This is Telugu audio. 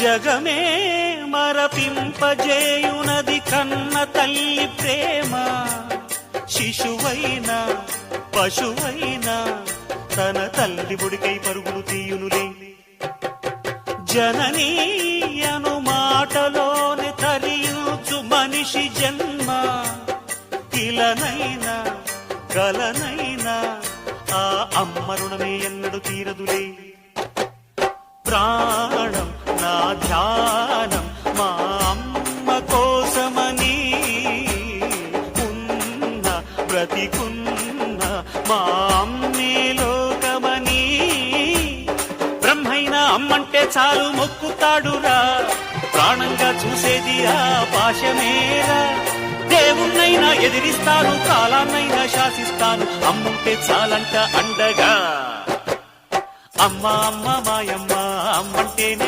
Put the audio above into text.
జగమే మరపింపజేయునది కన్న తల్లి ప్రేమ. శిశువైనా పశువైనా తన తల్లి బుడికై పరుగులు తీయునులే. జననీ అను మాటలోని తరియుచు మనిషి జన్మ. ఇలనైనా కలనైనా ఆ అమ్మ రుణమే ఎన్నడు తీరదులే. ప్రాణ ధ్యానం మా అమ్మ కోసమని ఉన్న బ్రతికున్న మా అమ్మే లోకమని. బ్రహ్మైనా అమ్మంటే చాలు మొక్కుతాడురా. ప్రాణంగా చూసేది ఆ పాశమేరా. దేవుణ్ణైనా ఎదిరిస్తాను కాలాన్నైనా శాసిస్తాను. అమ్ముంటే చాలంట అండగా. అమ్మ అమ్మ మాయమ్మ అమ్మంటేనే